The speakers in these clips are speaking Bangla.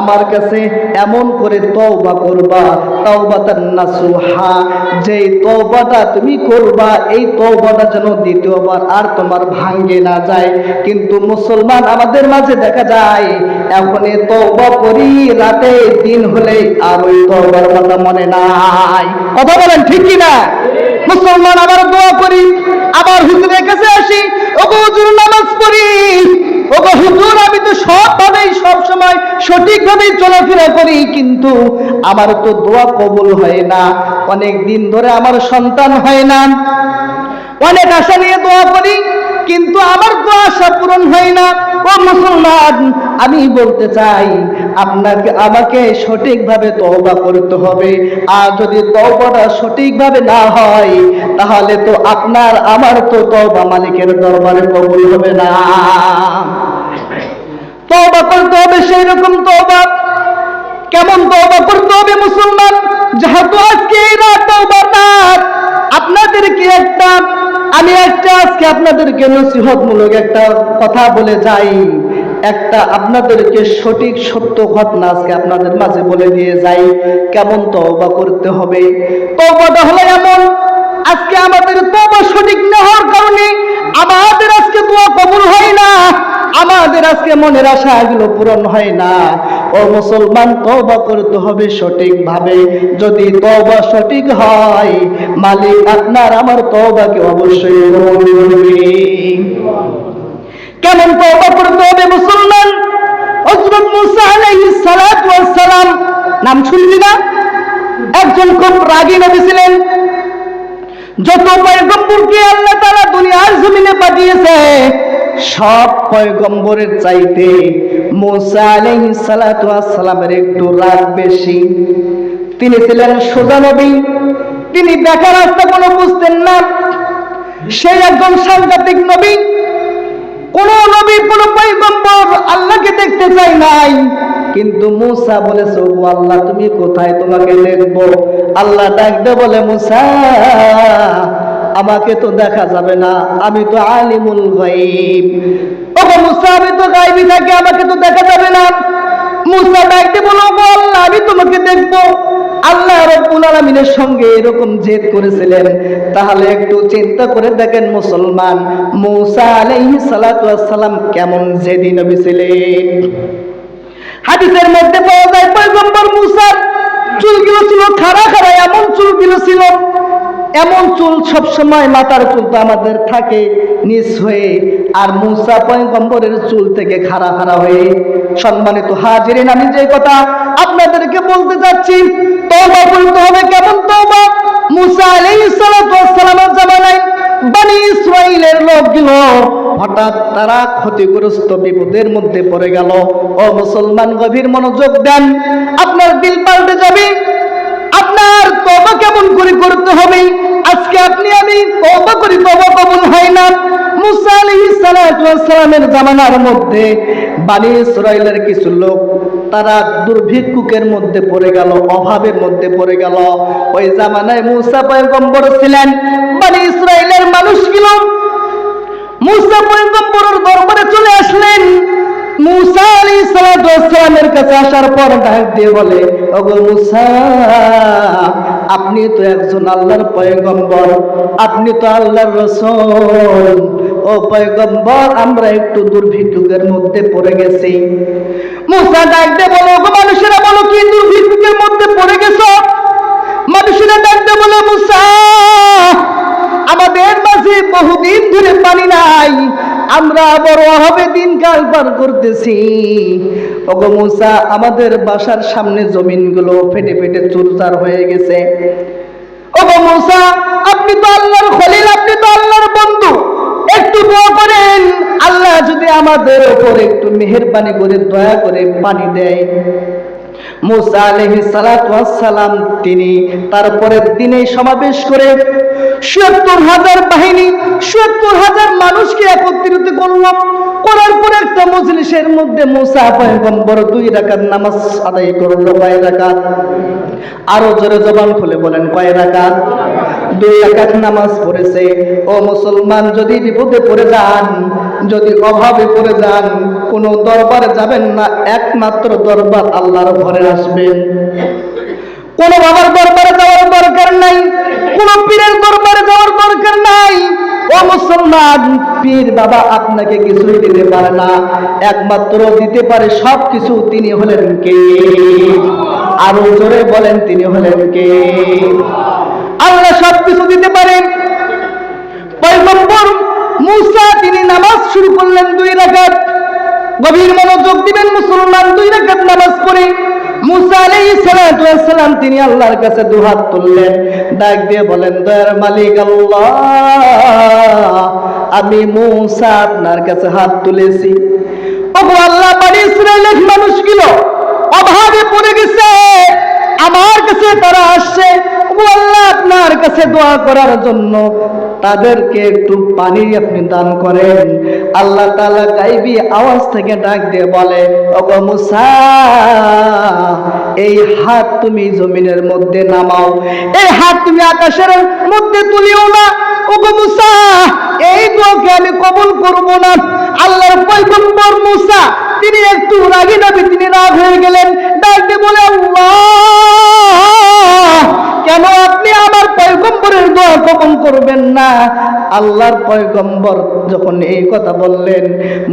আমার কাছে এমন করে তওবা করবা, তাওবাতান নাসুহা। তওবাটা তুমি করবা, এই তওবাটা যেন দ্বিতীয়বার আর তোমার ভাঙ্গে না যায়। কিন্তু মুসলমান আমাদের মাঝে দেখা যায় এখন এ তওবা করি, রাতে দিন হলে আর ওই তওবার কথা মনে নাই। কথা বলেন ঠিক কি না মুসলমান আবার দোয়া করি, আবার হুজুরের কাছে আসি, ওগো হুজুর নামাজ পড়ি, ওগো হুজুর আমি তো সবভাবেই সবসময় সঠিকভাবেই চলাফেরা করি, কিন্তু আমার তো দোয়া কবুল হয় না, অনেক দিন ধরে আমার সন্তান হয় না। অনেক আশা নিয়ে দোয়া করি কিন্তু আমার তো আশা পূরণ হয় না। ও মুসলমান, আমি বলতে চাই, আপনাকে আমাকে সঠিকভাবে তওবা করতে হবে। আর যদি তওবাটা সঠিকভাবে না হয়, তাহলে তো আপনার, আমার তো তওবা মালিকের দরবারে কবুল হবে না। তওবা করতে হবে সেই রকম তওবা। কেমন তওবা করতে হবে মুসলমান? যেহেতু আজকে এই রাত তওবার রাত আপনাদেরকে একটা আমি একটা আজকে আপনাদেরকে নসিহতমূলক একটা কথা বলে যাই। একটা আপনাদেরকে সঠিক সত্য ঘটনা আজকে আপনাদের মাঝে বলে দিয়ে যাই। কেমন তওবা করতে হবে? তওবাটা হলো এমন, আজকে আমাদের তওবা সঠিক না হওয়ার কারণে আমাদের আজকে দোয়া কবুল হয় আমাদের আজকে মনের আশা এগুলো পূরণ হয় না। ও মুসলমান, তওবা করতে হবে সঠিকভাবে। যদি তওবা সঠিক হয়, মালিক আপনার আমার তওবাকে অবশ্যই কেমন তওবা করতে হবে মুসলমান? হযরত মুসা আলাইহিস সালাতু সালাম নাম শুনলি না? একজন খুব রাগী নবী ছিলেন। যত পয়গম্বরকে আল্লাহ তাআলা দুনিয়ার জমিনে পাঠিয়েছে সব পয়গম্বরের চাইতে মুসা আলাইহিস সালাতু ওয়াস সালামের একটু রাগ বেশি। তিনি ছিলেন সোজা নবী। তিনি দেখা রাস্তা কোনো বুঝতেন না। সেই একজন সাংঘাতিক নবী। কোন নবী, কোন পয়গম্বর আল্লাহকে দেখতে চাই নাই। কিন্তু মুসা বলেছে, ও আল্লাহ, তুমি কোথায়? তোমাকে দেখব। আল্লাহ ডাকতে বলে, মুসা আমাকে তো দেখা যাবে না, আমি তো আলিমুল গাইব ও মুসা, আমি তো গাইবি থাকি, আমাকে তো দেখা যাবে না। মুসা ডাকতে বলো আল্লাহ, আমি তোমাকে দেখব। আল্লাহ রব্বুল আলামিনের সঙ্গে এরকম জেদ করেছিলেন। তাহলে একটু চিন্তা করে দেখেন মুসলমান, মুসা ওয়াস সালাম কেমন জেদি নবী ছিলেন। হাদিসের মধ্যে পাওয়া যায়, পয়গম্বর মুসার চুলগুলো ছিল খাড়া খাড়া, এমন চুলগুলো ছিল এমন চুল সব সময় মাথার চুল তো আমাদের থাকে, নিচ হয়ে। আর মুসা পয়গম্বরের চুল থেকে খাড়া খাড়া হয়ে সম্মানিত হাজিরিন, আমি যে কথা আপনাদেরকে বলতে যাচ্ছি তওবা বলতে হবে কেমন তওবা? মুসা আলাইহিস সালাতু ওয়াস সালামের জামানায় বনি ইসরাইলের লোকগুলো হঠাৎ তারা ক্ষতিগ্রস্ত বিপদের মধ্যে পড়ে গেল। ও মুসলমান গভীর মনোযোগ দেন, আপনার দিল পাল্টে যাবে। আপনার তবা কেমন করে করতে হবে? আজকে আপনি আমি তবা করি তবা কবুল হয় না। মুসা আলাইহিস সালাতু ওয়াস সালামের জামানার মধ্যে কিছু লোক, তারা দুর্ভিক্ষুকের মধ্যে পড়ে গেল, অভাবের মধ্যে পড়ে গেল। ওই জামানায় মুসা পয়গম্বর ছিলেন। বানি ইসরাইলের মানুষগুলো মুসা আলাইহিস সালাতু ওয়াস সালামের কাছে আসার পর ডাক দিয়ে বলে আপনি তো একজন আল্লাহর পয়গম্বর, আপনি তো আল্লাহর রাসূল। ও পয়গম্বর, আমরা একটু দুর্ভিক্ষের মধ্যে পড়ে গেছি। মুসা ডাক দিয়ে বলো মানুষেরা, বলো কি দুর্ভিক্ষের মধ্যে পড়ে গেছো? মানুষেরা ডাক দিয়ে বলে, মুসা, আমাদের মাঝে বহুদিন ধরে পানি নাই। আমরা বড় অভাবে দিনকাল পার করতেছি। ওগো মুসা, আমাদের বাসার সামনে জমিনগুলো ফেটে ফেটে চুরচার হয়ে গেছে। ওগো মুসা, আপনি তো আল্লাহর খলিল, আপনি তো আল্লাহর বন্ধু। একটু দোয়া করেন, আল্লাহ যদি আমাদের ওপর একটু মেহেরবানি করে, দয়া করে পানি দেয়। মুসা ওয়াস সালাম তিনি তারপরের দিনে সমাবেশ করে সত্তর হাজার বাহিনী সত্তর হাজার মানুষকে একত্রিত করলাম করার পর একটা মজলিসের মধ্যে মুসা পয়গম্বর দুই রাকাত নামাজ আদায় করল, কয় রাকাত? আরও জোরে জবান খুলে বলেন, কয় রাকাত? দুই রাকাত নামাজ পড়েছে। ও মুসলমান, যদি বিপদে পড়ে যান, যদি অভাবে পড়ে যান কোন দরবারে যাবেন না, একমাত্র দরবার আল্লাহর ঘরে আসবেন কোন বাবার দরবারে যাওয়ার দরকার নাই, কোন পীরের দরবারে যাওয়ার দরকার নাই। ও মুসলমান, পীর বাবা আপনাকে কিছুই দিতে পারে না, একমাত্র দিতে পারে সব কিছু তিনি হলেন কে? আরও জোরে বলেন, তিনি হলেন কে? আল্লাহ সব কিছু দিতে পারেন পয়গম্বর মুসা, তিনি নামাজ শুরু করলেন দুই রাকাত। গভীর মনোযোগ দিবেন মুসলমান দুই রাকাত নামাজ পড়ে। তিনি আল্লাহর কাছে দুহাত তুললেন, ডাক দিয়ে বলেন, দয়ার মালিক আল্লাহ, আমি মুসা আপনার কাছে হাত তুলেছি। ওগো আল্লাহ, বনি ইসরায়েলের মানুষগুলো অভাবে পড়ে গেছে। আমার কাছে তারা আসছে আল্লাহ আপনার কাছে দোয়া করার জন্য। তাদেরকে একটু পানি আপনি দান করেন। আল্লাহ তাআলা গাইবি আওয়াজ থেকে ডাক দিয়ে বলে এই হাত তুমি জমিনের মধ্যে নামাও। এই হাত তুমি আকাশের মধ্যে তুলিও না। মুসা, এই দোয়াকে আমি কবুল করব না। আল্লাহর পয়গম্বর মুসা, তিনি একটু রাগী নবী তিনি রাগ হয়ে গেলেন। ডাক দিয়ে বলে, আল্লাহ কেন আপনি আমার পয়গম্বরের দোয়া কবুল করবেন না? আল্লাহর পয়গম্বর যখন এই কথা বললেন,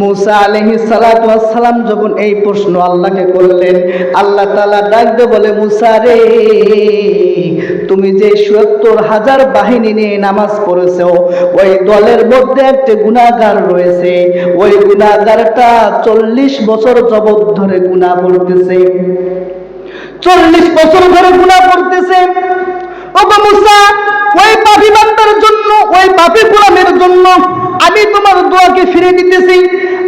মুসা আলহি সালাম যখন এই প্রশ্ন আল্লাহকে করলেন, আল্লাহ তাআলা ডাক বলে, মুসা রে, তুমি যে সত্তর হাজার বাহিনী নিয়ে নামাজ পড়েছ, ওই দলের মধ্যে একটা গুণাগার রয়েছে। ওই গুণাগারটা চল্লিশ বছর জবত ধরে গুণা করতেছে। চল্লিশ বছর ধরে গুণা করতেছে। ওই পাপি বান্দার জন্য, ওই পাপি গোলামের জন্য আমি তোমার দোয়াকে ফিরে দিতেছি।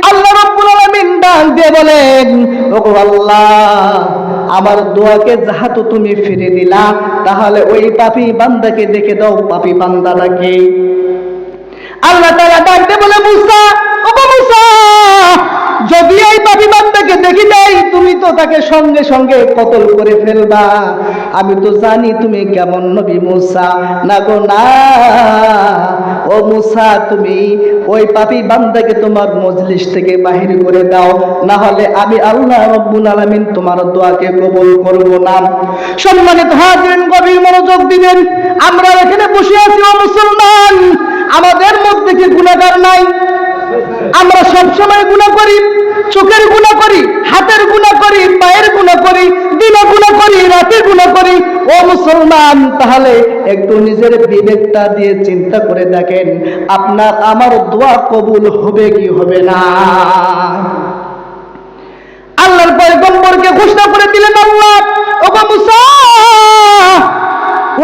আল্লাহ আলামিন ডাক দিয়ে বলেন, ওগো আল্লাহ, আমার দোয়াকে যাহাতো তুমি ফিরে দিলা, তাহলে ওই পাপি বান্দাকে দেখে দাও, পাপি বান্দাটাকে আল্লাহ তাআলা ডাক দিয়ে বলে, মুসা, ওগো মুসা, যদি এই পাপি দেখি যাই তুমি তো তাকে সঙ্গে সঙ্গে কতল করে ফেলবা। আমি তো জানি তুমি কেমন নবী মুসা। না গো, না। ও মুসা, তুমি ওই পাপি বান্দাকে তোমার মজলিস থেকে বাহির করে দাও। না হলে আমি আল্লাহ রব্বুল আলামিন তোমার দোয়াকে কবুল করব না। সম্মানিত হাজিরিন, গভীর মনোযোগ দিবেন। আমরা এখানে বসে আছি, ও মুসলমান। আমাদের মধ্যে কি গুণাগার নাই? আমরা সবসময় গুণা করি, চোখের গুণা করি, হাতের গুণা করি, পায়ের গুণা করি দিনে গুণা করি, রাতে গুণা করি। ও মুসলমান, তাহলে একটু নিজের বিবেকটা দিয়ে চিন্তা করে দেখেন, আপনার আমার দোয়া কবুল হবে কি হবে না? আল্লাহর পয়গম্বরকে ঘোষণা করে দিলেন আল্লাহ, ওগো মুসা,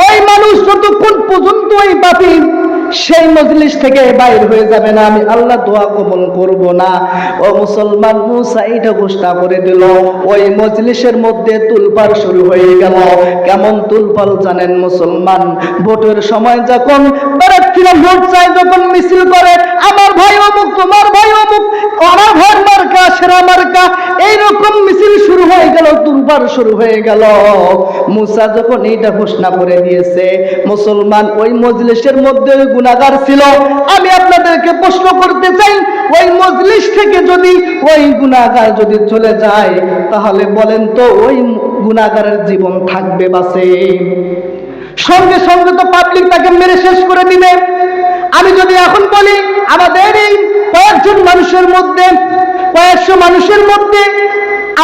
ওই মানুষ যতক্ষণ পর্যন্ত ওই পাপি সেই মজলিস থেকে বাইর হয়ে যাবে না। আমি আল্লাহ দোয়া কবল করব না। ও মুসলমান, মুসা এটা ঘোষণা করে দিল, ওই মজলিসের মধ্যে তুলপার শুরু হয়ে গেল। কেমন তুলপাল জানেন মুসলমান? ভোটের সময় যখন প্রার্থীরা ভোট চায়, যখন মিছিল করে, আমার ভাই অমুক, তোমার ভাই অমুক আমার ভাই মার্কা, সেরা মার্কা? এইরকম মিছিল শুরু হয়ে গেল, তুলপার শুরু হয়ে গেল। মুসা যখন এইটা ঘোষণা করে দিয়েছে, মুসলমান ওই মজলিসের মধ্যে গুণাগার ছিল, আমি আপনাদেরকে প্রশ্ন করতে চাই, ওই মজলিস থেকে যদি ওই গুণাগার যদি চলে যায়, তাহলে বলেন তো ওই গুণাগারের জীবন থাকবে বাসে সঙ্গে সঙ্গে তো পাবলিক তাকে মেরে শেষ করে দিবে। আমি যদি এখন বলি, আমাদের এই কয়েকজন মানুষের মধ্যে, কয়েকশো মানুষের মধ্যে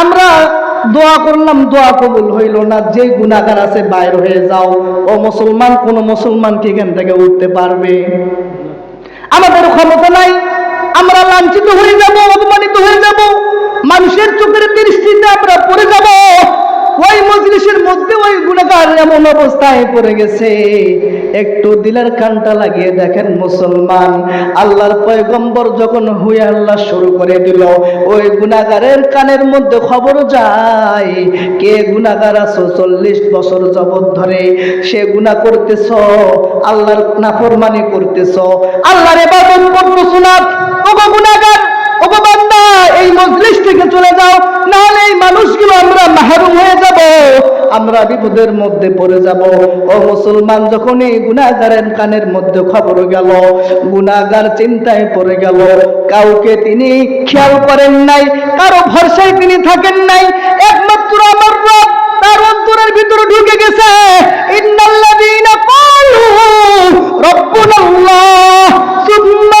আমরা দোয়া করলাম, দোয়া কবুল হইল না। যে গুণাগার আছে বাইর হয়ে যাও। ও মুসলমান, কোন মুসলমান কি এখান থেকে উঠতে পারবে? আমাদের ক্ষমতা নাই। আমরা লাঞ্ছিত হয়ে যাব, অপমানিত হয়ে যাব। মানুষের চোখের দৃষ্টিতে আমরা পড়ে যাব। ওই মজলিসের মধ্যে ওই গুণাগার এমন অবস্থায় পড়ে গেছে। একটু দিলের কানটা লাগিয়ে দেখেন মুসলমান, আল্লাহর পয়গম্বর যখন হুয়ে আল্লাহ শুরু করে দিল, ওই গুণাগারের কানের মধ্যে খবর যায়, কে গুণাগার আছো চল্লিশ বছর জবত ধরে? সে গুণা করতেছ, আল্লাহর নাফরমানি করতেছ, আল্লাহর এবাদত করতেছ না? ওগো গুণাগার! এই মজলিস থেকে চলে যাও, নাহলে এই মানুষগুলো আমরা মাহরুম হয়ে যাব, আমরা বিপদের মধ্যে পড়ে যাব। ও মুসলমান কানের মধ্যে খবর গেল চিন্তায় পড়ে গেল, কাউকে তিনি খেয়াল করেন নাই, কারও ভরসায় তিনি থাকেন নাই, একমাত্র আমার রব, তার অন্তরের ভিতরে ঢুকে গেছে। ইন্নাল্লাযীনা ক্বালু রব্বুনা আল্লাহ সুম্মা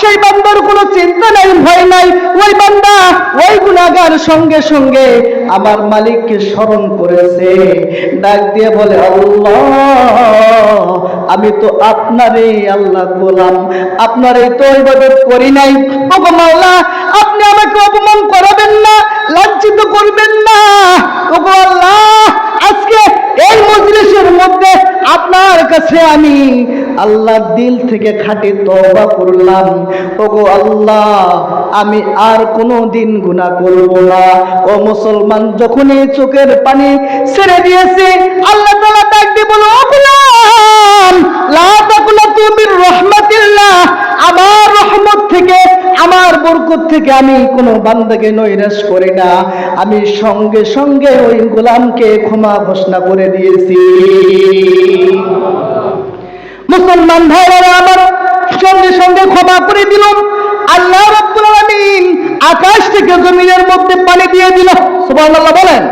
সেই বান্দার কোনো চিন্তা নাই, ভয় নাই। ওই বান্দা, ওই গুনাহগার সঙ্গে সঙ্গে আমার মালিককে স্মরণ করেছে। ডাক দিয়ে বলে, আল্লাহ, আমি তো আপনারই আল্লাহ গোলাম। আপনারই তো ইবাদত করি নাই। ওগো মাওলা, আপনি আমাকে অপমান করাবেন না লাঞ্ছিত করবেন না। ওগো আল্লাহ, আজকে এই মজলিসের মধ্যে আপনার কাছে আমি আল্লাহ দিল থেকে খাঁটি তওবা করলাম। ওগো আল্লাহ, আমি আর কোনো দিন গুনাহ করব না। ও মুসলমান, যখনই চোখের পানি ছেড়ে দিয়েছে, আল্লাহ তাআলা ডাক দিয়ে বলো আমার রহমত থেকে, আমার বরকত থেকে আমি কোনো বান্দাকে নৈরাশ করি না। আমি সঙ্গে সঙ্গে ওই গোলামকে ক্ষমা ঘোষণা করে দিয়েছি। মুসলমান ভাইরা আমার সঙ্গে সঙ্গে ক্ষমা করে দিল আল্লাহ রাব্বুল আলামিন আকাশ থেকে জমিনের মধ্যে পানি দিয়ে দিল। সুবহানাল্লাহ বলেন।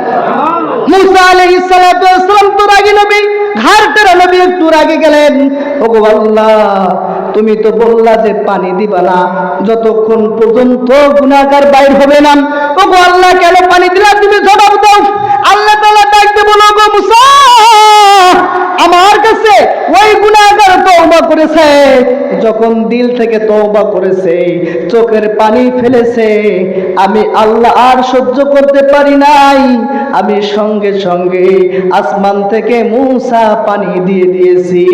মুসা আলাইহিস সালাতু ওয়াসসালাম তো রাগী নবী ঘাড় নবী একটু রাগে গেলেন। ওগো আল্লাহ তুমি তো বললা যে পানি দিবা না যতক্ষণ পর্যন্ত গুনাহগার বাইর হবে না। ওগো আল্লাহ কেন পানি দিলা? তুমি জবাব দাও। কাছে ওই গুণাগার তওবা করেছে। যখন দিল থেকে তওবা করেছে, চোখের পানি ফেলেছে, আমি আল্লাহ আর সহ্য করতে পারি নাই। আমি সঙ্গে সঙ্গে আসমান থেকে মূসা পানি দিয়ে দিয়েছি।